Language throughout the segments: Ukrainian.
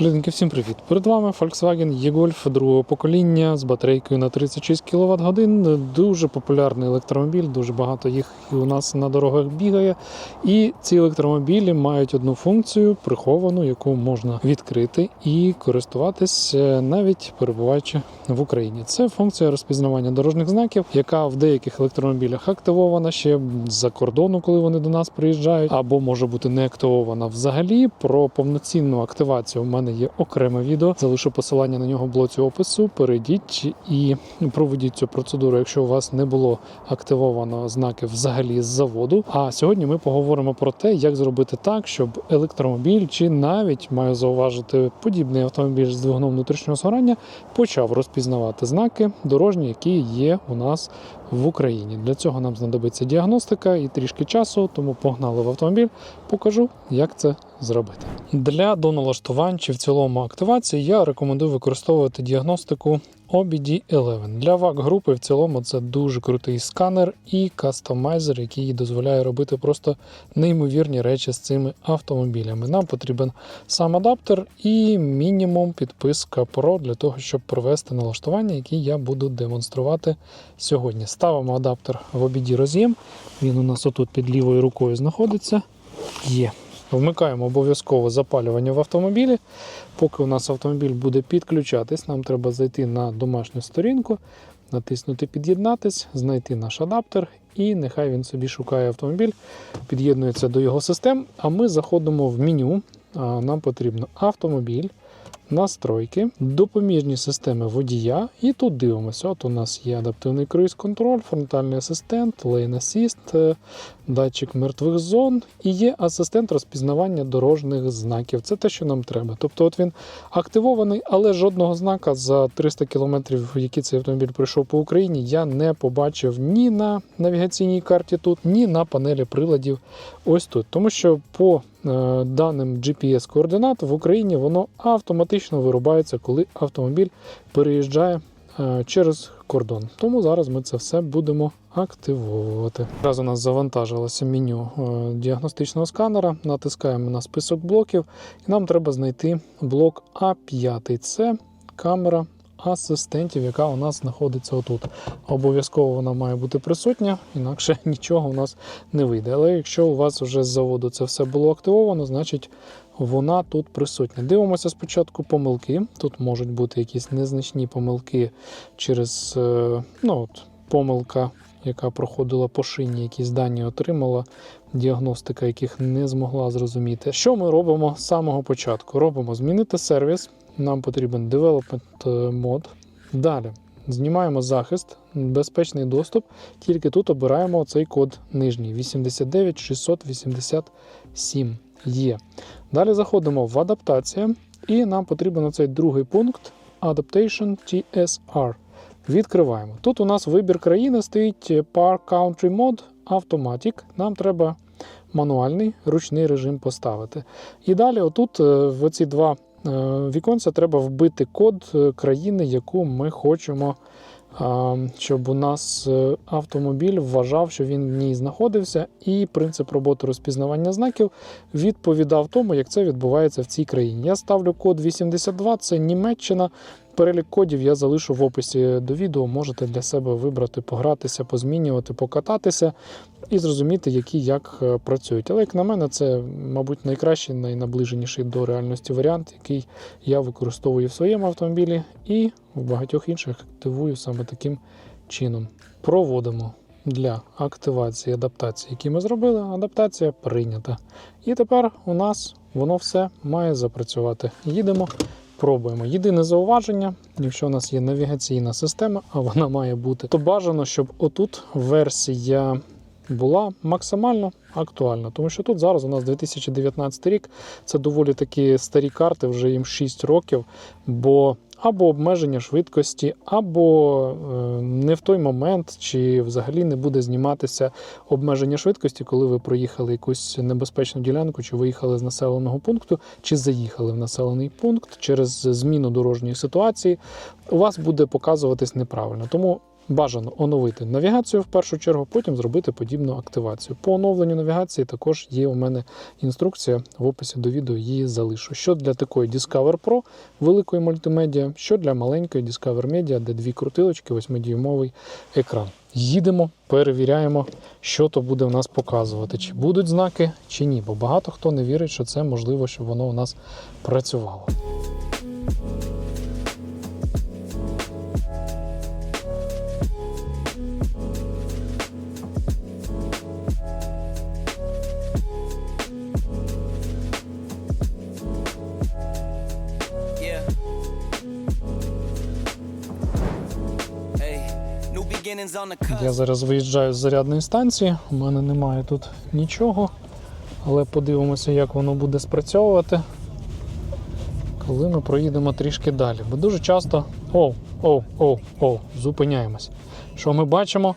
Людинки, всім привіт! Перед вами Volkswagen E-Golf другого покоління з батарейкою на 36 кВт годин. Дуже популярний електромобіль, дуже багато їх і у нас на дорогах бігає. І ці електромобілі мають одну функцію приховану, яку можна відкрити і користуватись е, навіть перебуваючи в Україні. Це функція розпізнавання дорожніх знаків, яка в деяких електромобілях активована ще з-за кордону, коли вони до нас приїжджають, або може бути не активована взагалі. Про повноцінну активацію у мене є окреме відео. Залишу посилання на нього в блоці опису. Перейдіть і проведіть цю процедуру, якщо у вас не було активовано знаки взагалі з заводу. А сьогодні ми поговоримо про те, як зробити так, щоб електромобіль чи навіть маю зауважити подібний автомобіль з двигуном внутрішнього згорання почав розпізнавати знаки дорожні, які є у нас в Україні. Для цього нам знадобиться діагностика і трішки часу, тому погнали в автомобіль. Покажу, як це зробити. Для доналаштувань чи в цілому активації я рекомендую використовувати діагностику OBD11. Для вак групи в цілому це дуже крутий сканер і кастомайзер, який дозволяє робити просто неймовірні речі з цими автомобілями. Нам потрібен сам адаптер і мінімум підписка Pro для того, щоб провести налаштування, які я буду демонструвати сьогодні. Ставимо адаптер в OBD роз'єм. Він у нас отут під лівою рукою знаходиться. Є. Вмикаємо обов'язково запалювання в автомобілі. Поки у нас автомобіль буде підключатись, нам треба зайти на домашню сторінку, натиснути Під'єднатись, знайти наш адаптер, і нехай він собі шукає автомобіль, під'єднується до його систем. А ми заходимо в меню. Нам потрібно автомобіль, настройки, допоміжні системи водія. І тут дивимося. От у нас є адаптивний круїз-контроль, фронтальний асистент, Lane Assist, е, датчик мертвих зон і є асистент розпізнавання дорожніх знаків. Це те, що нам треба. Тобто, от він активований, але жодного знака за 300 кілометрів, які цей автомобіль пройшов по Україні, я не побачив ні на навігаційній карті тут, ні на панелі приладів. Ось тут. Тому що по даним GPS-координат в Україні воно автоматично вирубається, коли автомобіль переїжджає е, через кордон. Тому зараз ми це все будемо активовувати. Раз у нас завантажилося меню е, діагностичного сканера, натискаємо на список блоків, і нам треба знайти блок А5. Це камера асистентів, яка у нас знаходиться отут. Обов'язково вона має бути присутня, інакше нічого у нас не вийде. Але якщо у вас вже з заводу це все було активовано, значить вона тут присутня. Дивимося спочатку помилки. Тут можуть бути якісь незначні помилки через е, ну, от, помилка, яка проходила по шині, якісь дані отримала, діагностика, яких не змогла зрозуміти. Що ми робимо з самого початку? Робимо змінити сервіс. Нам потрібен development е, мод. Далі знімаємо захист, безпечний доступ. Тільки тут обираємо цей код нижній 89687 є. Далі заходимо в адаптація, і нам потрібен цей другий пункт Adaptation TSR. Відкриваємо. Тут у нас вибір країни стоїть Park Country Mode Automatic. Нам треба мануальний ручний режим поставити. І далі, отут, е, в оці два е, віконця, треба вбити код е, країни, яку ми хочемо, щоб у нас е, автомобіль вважав, що він в ній знаходився, і принцип роботи розпізнавання знаків відповідав тому, як це відбувається в цій країні. Я ставлю код 82, це Німеччина. Перелік кодів я залишу в описі до відео. Можете для себе вибрати, погратися, позмінювати, покататися і зрозуміти, які як е, працюють. Але як на мене, це, мабуть, найкращий, найнаближеніший до реальності варіант, який я використовую в своєму автомобілі і в багатьох інших активую саме таким чином. Проводимо для активації адаптації, які ми зробили. Адаптація прийнята. І тепер у нас воно все має запрацювати. Їдемо. Пробуємо. Єдине зауваження, якщо у нас є навігаційна система, а вона має бути, то бажано, щоб отут версія була максимально актуальна. Тому що тут зараз у нас 2019 рік, це доволі такі старі карти, вже їм 6 років, бо або обмеження швидкості, або е, не в той момент, чи взагалі не буде зніматися обмеження швидкості, коли ви проїхали якусь небезпечну ділянку, чи виїхали з населеного пункту, чи заїхали в населений пункт через зміну дорожньої ситуації, у вас буде показуватись неправильно. Тому Бажано оновити навігацію в першу чергу, потім зробити подібну активацію. По оновленню навігації також є у мене інструкція в описі до відео її залишу. Що для такої Discover Pro великої мультимедіа, що для маленької Discover Media, де дві крутилочки, 8-дюймовий екран. Їдемо, перевіряємо, що то буде в нас показувати, чи будуть знаки, чи ні. Бо багато хто не вірить, що це можливо, щоб воно у нас працювало. Я зараз виїжджаю з зарядної станції. У мене немає тут нічого, але подивимося, як воно буде спрацьовувати, коли ми проїдемо трішки далі. Бо дуже часто. Оу, оу, оу, оу, зупиняємось. Що ми бачимо?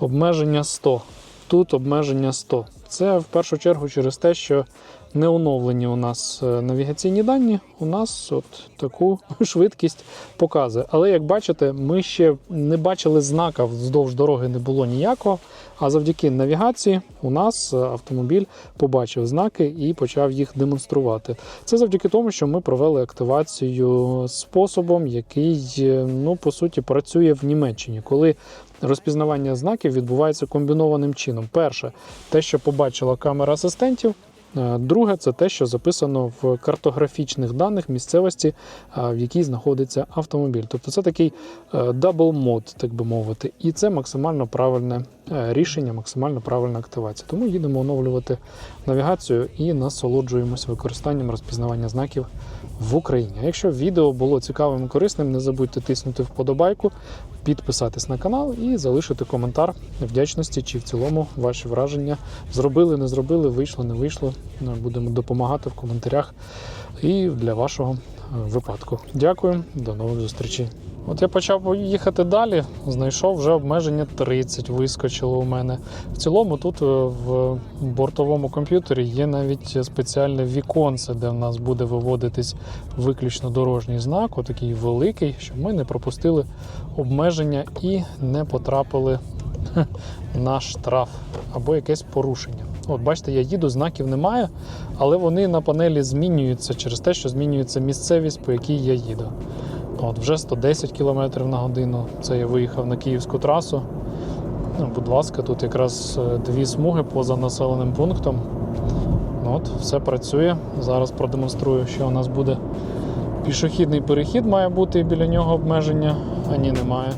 Обмеження 100. Тут обмеження 100. Це в першу чергу через те, що не оновлені у нас е, навігаційні дані, у нас от таку швидкість показує. Але як бачите, ми ще не бачили знака вздовж дороги не було ніякого. А завдяки навігації у нас е, автомобіль побачив знаки і почав їх демонструвати. Це завдяки тому, що ми провели активацію способом, який е, ну по суті працює в Німеччині, коли розпізнавання знаків відбувається комбінованим чином. Перше, те, що побачила камера асистентів. Е, Друге, це те, що записано в картографічних даних місцевості, е, в якій знаходиться автомобіль. Тобто це такий дабл мод, так би мовити, і це максимально правильне е, рішення, максимально правильна активація. Тому їдемо оновлювати навігацію і насолоджуємося використанням розпізнавання знаків в Україні. Якщо відео було цікавим і корисним, не забудьте тиснути вподобайку, підписатись на канал і залишити коментар вдячності, чи в цілому ваші враження зробили, не зробили, вийшло, не вийшло. Ну, Будемо допомагати в коментарях і для вашого е, випадку. Дякую, до нових зустрічей. От я почав їхати далі, знайшов вже обмеження 30, вискочило у мене. В цілому тут е, в бортовому комп'ютері є навіть спеціальне віконце, де в нас буде виводитись виключно дорожній знак, отакий великий, щоб ми не пропустили обмеження і не потрапили на штраф або якесь порушення. От бачите, я їду, знаків немає, але вони на панелі змінюються через те, що змінюється місцевість, по якій я їду. От вже 110 км на годину. Це я виїхав на київську трасу. Ну, будь ласка, тут якраз е, дві смуги поза населеним пунктом. Ну, От, все працює. Зараз продемонструю, що у нас буде пішохідний перехід, має бути і біля нього обмеження, а ні, немає.